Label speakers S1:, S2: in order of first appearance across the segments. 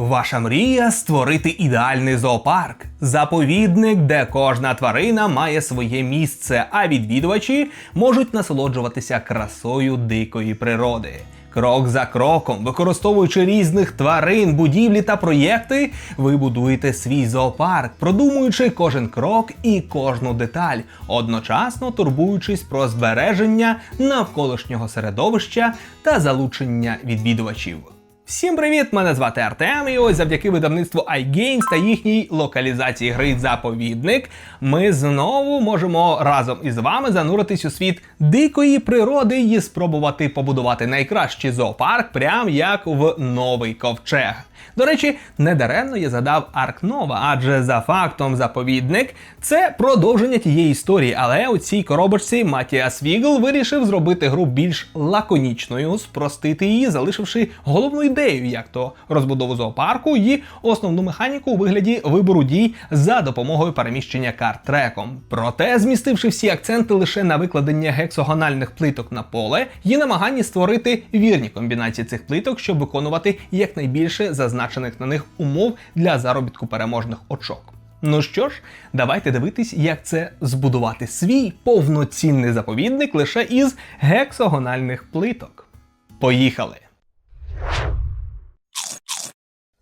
S1: Ваша мрія створити ідеальний зоопарк, заповідник, де кожна тварина має своє місце, а відвідувачі можуть насолоджуватися красою дикої природи. Крок за кроком, використовуючи різних тварин, будівлі та проєкти, ви будуєте свій зоопарк, продумуючи кожен крок і кожну деталь, одночасно турбуючись про збереження навколишнього середовища та залучення відвідувачів. Всім привіт! Мене звати Артем, і ось завдяки видавництву iGames та їхній локалізації гри Заповідник ми знову можемо разом із вами зануритись у світ дикої природи і спробувати побудувати найкращий зоопарк, прям як в новий ковчег. До речі, недаремно я згадав Арк Нова, адже за фактом заповідник це продовження тієї історії. Але у цій коробочці Матіас Вігл вирішив зробити гру більш лаконічною, спростити її, залишивши головну ідею, як то розбудову зоопарку і основну механіку у вигляді вибору дій за допомогою переміщення карт треком. Проте, змістивши всі акценти лише на викладення гексагональних плиток на поле і намаганні створити вірні комбінації цих плиток, щоб виконувати якнайбільше зазначених на них умов для заробітку переможних очок. Ну що ж, давайте дивитись, як це збудувати свій повноцінний заповідник лише із гексагональних плиток. Поїхали!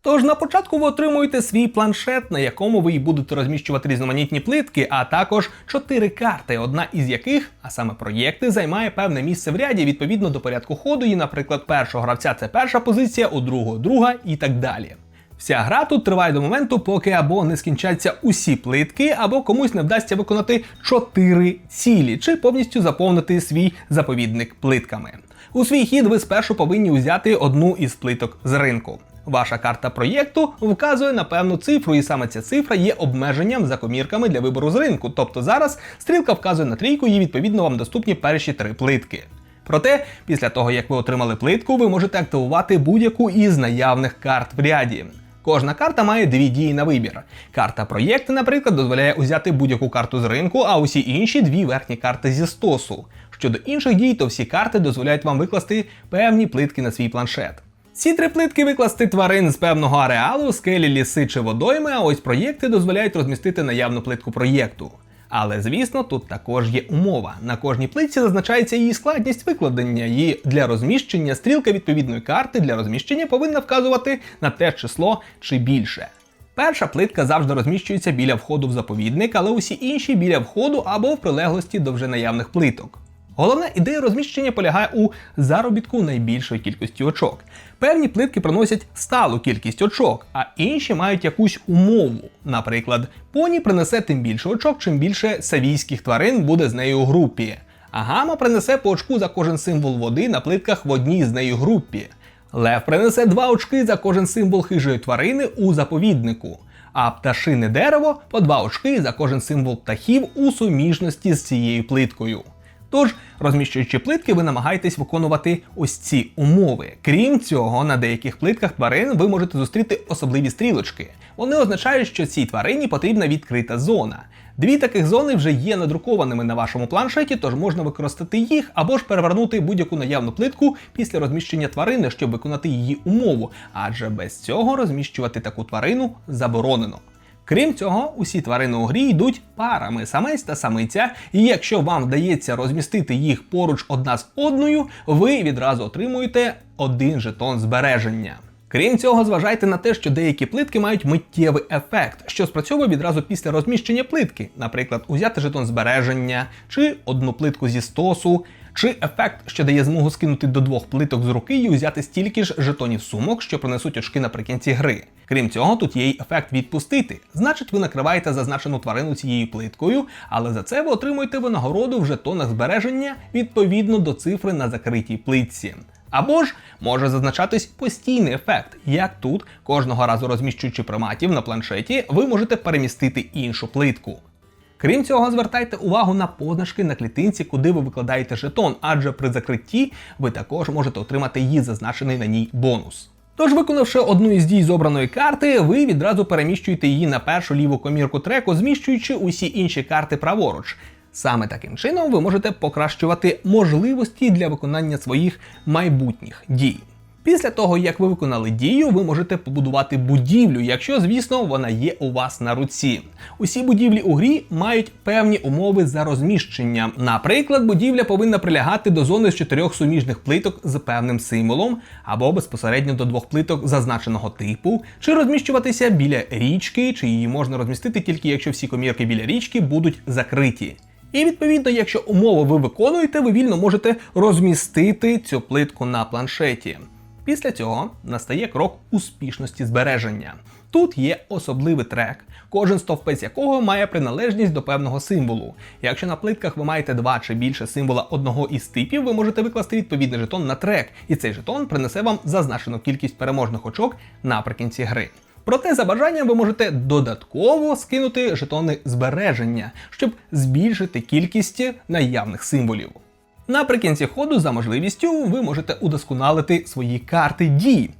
S1: Тож на початку ви отримуєте свій планшет, на якому ви й будете розміщувати різноманітні плитки, а також чотири карти, одна із яких, а саме проєкти, займає певне місце в ряді відповідно до порядку ходу. І, наприклад, першого гравця це перша позиція, у другого друга і так далі. Вся гра тут триває до моменту, поки або не скінчаться усі плитки, або комусь не вдасться виконати чотири цілі, чи повністю заповнити свій заповідник плитками. У свій хід ви спершу повинні взяти одну із плиток з ринку. Ваша карта проєкту вказує на певну цифру, і саме ця цифра є обмеженням за комірками для вибору з ринку. Тобто зараз стрілка вказує на трійку, і відповідно вам доступні перші три плитки. Проте, після того як ви отримали плитку, ви можете активувати будь-яку із наявних карт в ряді. Кожна карта має дві дії на вибір. Карта проєкту, наприклад, дозволяє узяти будь-яку карту з ринку, а усі інші дві верхні карти зі стосу. Щодо інших дій, то всі карти дозволяють вам викласти певні плитки на свій планшет. Ці три плитки викласти тварин з певного ареалу, скелі, ліси чи водойми, а ось проєкти дозволяють розмістити наявну плитку проєкту. Але звісно, тут також є умова. На кожній плитці зазначається її складність викладення, і для розміщення стрілка відповідної карти для розміщення повинна вказувати на те число чи більше. Перша плитка завжди розміщується біля входу в заповідник, але усі інші біля входу або в прилеглості до вже наявних плиток. Головна ідея розміщення полягає у заробітку найбільшої кількості очок. Певні плитки приносять сталу кількість очок, а інші мають якусь умову. Наприклад, поні принесе тим більше очок, чим більше савійських тварин буде з нею у групі. А гама принесе по очку за кожен символ води на плитках в одній з нею групі. Лев принесе два очки за кожен символ хижої тварини у заповіднику. А пташине дерево по два очки за кожен символ птахів у суміжності з цією плиткою. Тож, розміщуючи плитки, ви намагаєтесь виконувати ось ці умови. Крім цього, на деяких плитках тварин ви можете зустріти особливі стрілочки. Вони означають, що цій тварині потрібна відкрита зона. Дві таких зони вже є надрукованими на вашому планшеті, тож можна використати їх або ж перевернути будь-яку наявну плитку після розміщення тварини, щоб виконати її умову, адже без цього розміщувати таку тварину заборонено. Крім цього, усі тварини у грі йдуть парами самець та самиця, і якщо вам вдається розмістити їх поруч одна з одною, ви відразу отримуєте один жетон збереження. Крім цього, зважайте на те, що деякі плитки мають миттєвий ефект, що спрацьовує відразу після розміщення плитки, наприклад, узяти жетон збереження, чи одну плитку зі стосу, чи ефект, що дає змогу скинути до двох плиток з руки і узяти стільки ж жетонів сумок, що принесуть очки наприкінці гри. Крім цього, тут є й ефект відпустити. Значить, ви накриваєте зазначену тварину цією плиткою, але за це ви отримуєте винагороду в жетонах збереження відповідно до цифри на закритій плитці. Або ж може зазначатись постійний ефект, як тут, кожного разу розміщуючи приматів на планшеті, ви можете перемістити іншу плитку. Крім цього, звертайте увагу на позначки на клітинці, куди ви викладаєте жетон, адже при закритті ви також можете отримати її зазначений на ній бонус. Тож, виконавши одну із дій з обраної карти, ви відразу переміщуєте її на першу ліву комірку треку, зміщуючи усі інші карти праворуч. Саме таким чином ви можете покращувати можливості для виконання своїх майбутніх дій. Після того, як ви виконали дію, ви можете побудувати будівлю, якщо, звісно, вона є у вас на руці. Усі будівлі у грі мають певні умови за розміщенням. Наприклад, будівля повинна прилягати до зони з чотирьох суміжних плиток з певним символом, або безпосередньо до двох плиток зазначеного типу, чи розміщуватися біля річки, чи її можна розмістити тільки якщо всі комірки біля річки будуть закриті. І відповідно, якщо умови ви виконуєте, ви вільно можете розмістити цю плитку на планшеті. Після цього настає крок успішності збереження. Тут є особливий трек, кожен стовпець якого має приналежність до певного символу. Якщо на плитках ви маєте два чи більше символа одного із типів, ви можете викласти відповідний жетон на трек, і цей жетон принесе вам зазначену кількість переможних очок наприкінці гри. Проте за бажанням ви можете додатково скинути жетони збереження, щоб збільшити кількість наявних символів. Наприкінці ходу, за можливістю, ви можете удосконалити свої карти дій.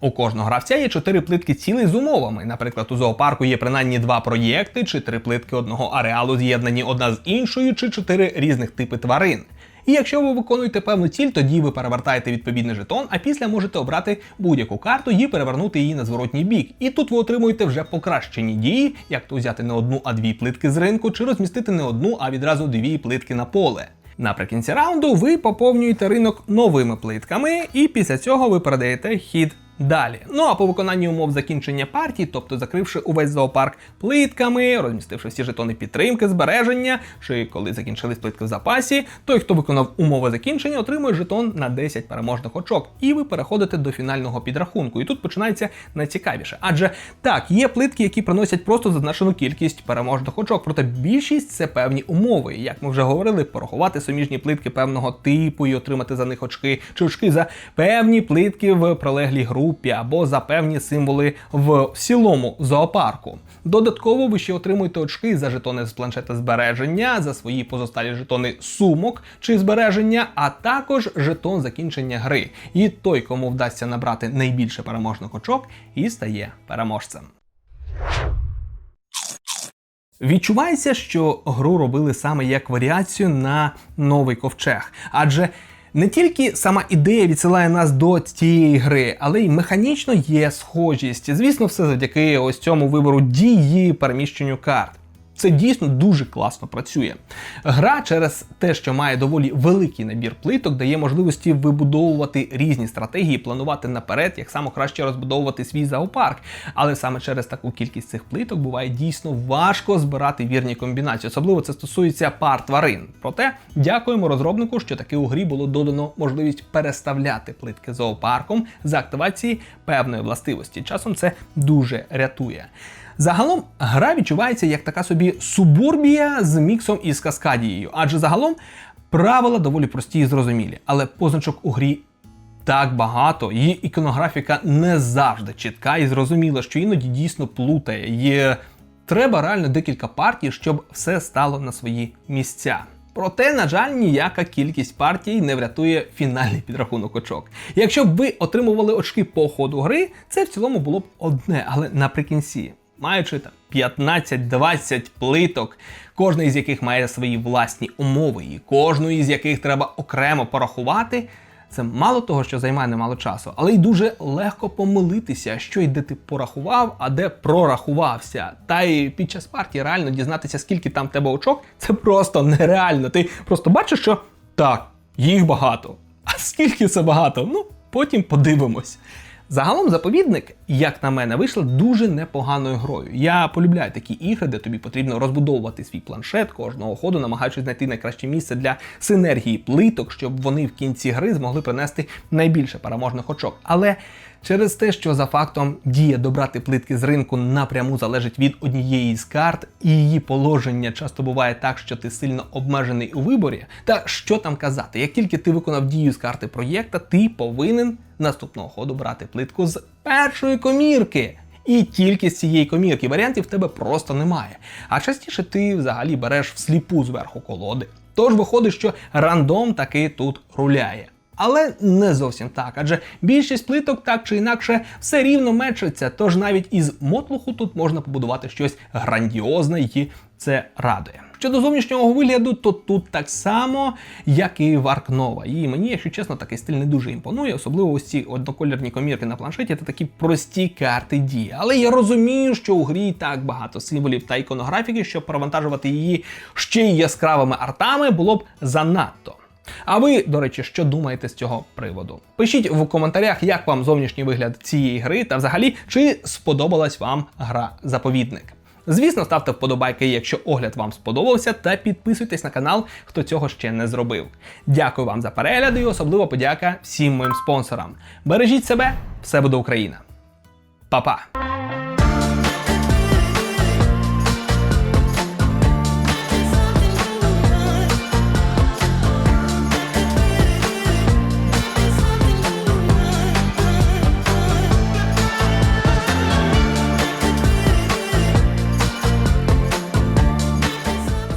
S1: У кожного гравця є чотири плитки цілей з умовами. Наприклад, у зоопарку є принаймні два проєкти, чи три плитки одного ареалу з'єднані одна з іншою, чи чотири різних типи тварин. І якщо ви виконуєте певну ціль, тоді ви перевертаєте відповідний жетон, а після можете обрати будь-яку карту і перевернути її на зворотній бік. І тут ви отримуєте вже покращені дії, як то взяти не одну, а дві плитки з ринку, чи розмістити не одну, а відразу дві плитки на поле. Наприкінці раунду ви поповнюєте ринок новими плитками, і після цього ви передаєте хід далі. Ну а по виконанні умов закінчення партії, тобто закривши увесь зоопарк плитками, розмістивши всі жетони підтримки, збереження, чи коли закінчились плитки в запасі, той, хто виконав умови закінчення, отримує жетон на 10 переможних очок, і ви переходите до фінального підрахунку. І тут починається найцікавіше. Адже так, є плитки, які приносять просто зазначену кількість переможних очок, проте більшість це певні умови. Як ми вже говорили, порахувати суміжні плитки певного типу і отримати за них очки, чи очки за певні плитки в пролеглій групі або за певні символи в цілому зоопарку. Додатково ви ще отримуєте очки за жетони з планшета збереження, за свої позосталі жетони сумок чи збереження, а також жетон закінчення гри. І той, кому вдасться набрати найбільше переможних очок, і стає переможцем. Відчувається, що гру робили саме як варіацію на новий ковчег, адже не тільки сама ідея відсилає нас до цієї гри, але й механічно є схожість. Звісно, все завдяки ось цьому вибору дії переміщенню карт. Це дійсно дуже класно працює. Гра через те, що має доволі великий набір плиток, дає можливості вибудовувати різні стратегії, планувати наперед, як саме краще розбудовувати свій зоопарк. Але саме через таку кількість цих плиток буває дійсно важко збирати вірні комбінації. Особливо це стосується пар тварин. Проте дякуємо розробнику, що таки у грі було додано можливість переставляти плитки зоопарком за активації певної властивості. Часом це дуже рятує. Загалом гра відчувається як така собі субурбія з міксом із каскадією, адже загалом правила доволі прості і зрозумілі, але позначок у грі так багато, її іконографіка не завжди чітка і зрозуміла, що іноді дійсно плутає. Є треба реально декілька партій, щоб все стало на свої місця. Проте, на жаль, ніяка кількість партій не врятує фінальний підрахунок очок. Якщо б ви отримували очки по ходу гри, це в цілому було б одне, але наприкінці маючи там 15-20 плиток, кожна із яких має свої власні умови, і кожну із яких треба окремо порахувати. Це мало того, що займає немало часу, але й дуже легко помилитися, що й де ти порахував, а де прорахувався. Та й під час партії реально дізнатися, скільки там тебе очок, це просто нереально. Ти просто бачиш, що так, їх багато. А скільки це багато? Ну, потім подивимось. Загалом заповідник, як на мене, вийшла дуже непоганою грою. Я полюбляю такі ігри, де тобі потрібно розбудовувати свій планшет кожного ходу, намагаючись знайти найкраще місце для синергії плиток, щоб вони в кінці гри змогли принести найбільше переможних очок. Але через те, що за фактом дія добрати плитки з ринку напряму залежить від однієї з карт, і її положення часто буває так, що ти сильно обмежений у виборі. Та що там казати, як тільки ти виконав дію з карти проєкта, ти повинен наступного ходу брати плитку з першої комірки. І тільки з цієї комірки варіантів в тебе просто немає. А частіше ти взагалі береш всліпу зверху колоди. Тож виходить, що рандом таки тут руляє. Але не зовсім так, адже більшість плиток так чи інакше все рівно мечиться, тож навіть із мотлуху тут можна побудувати щось грандіозне і це радує. Щодо зовнішнього вигляду, то тут так само, як і в Ark І мені, якщо чесно, такий стиль не дуже імпонує, особливо ось ці однокольорні комірки на планшеті та такі прості карти дії. Але я розумію, що у грі так багато символів та іконографіки, щоб провантажувати її ще й яскравими артами, було б занадто. А ви, до речі, що думаєте з цього приводу? Пишіть в коментарях, як вам зовнішній вигляд цієї гри, та взагалі, чи сподобалась вам гра заповідник. Звісно, ставте вподобайки, якщо огляд вам сподобався, та підписуйтесь на канал, хто цього ще не зробив. Дякую вам за перегляд і особливо подяка всім моїм спонсорам. Бережіть себе, все буде Україна. Па-па!